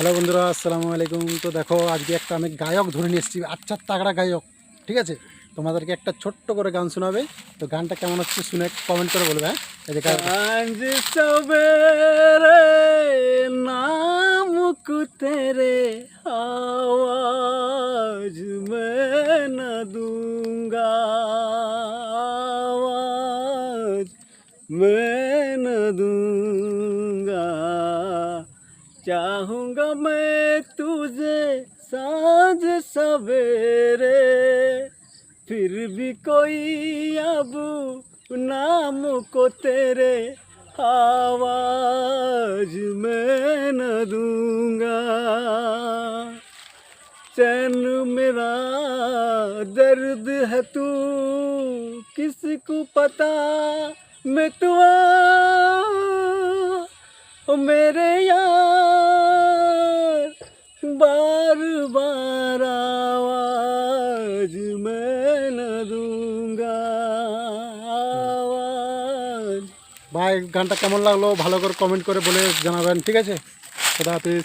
Hello বন্ধুরা, আসসালামু আলাইকুম। তো দেখো, আজকে একটা আমি গায়ক ধরে নিয়ে এসেছি আচ্ছা তাগড়া গায়ক, ঠিক আছে? তোমাদেরকে একটা ছোট্ট করে গান শোনাবে। তো গানটা কেমন হচ্ছে শুনে কমেন্ট করে বলবে হ্যাঁ? রে আওয়াজ না না चाहूँगा मैं तुझे साँझ सवेरे। फिर भी कोई अब नाम को तेरे आवाज़ मैं न दूँगा। चैन मेरा दर्द है तू, किसको पता मैं तो मेरे यार। बार बार आवाज मैं न दूंगा आवाज ভাই গানটা কেমন লাগলো ভালো করে কমেন্ট করে বলে জানাবেন ঠিক আছে খোদা হাফিজ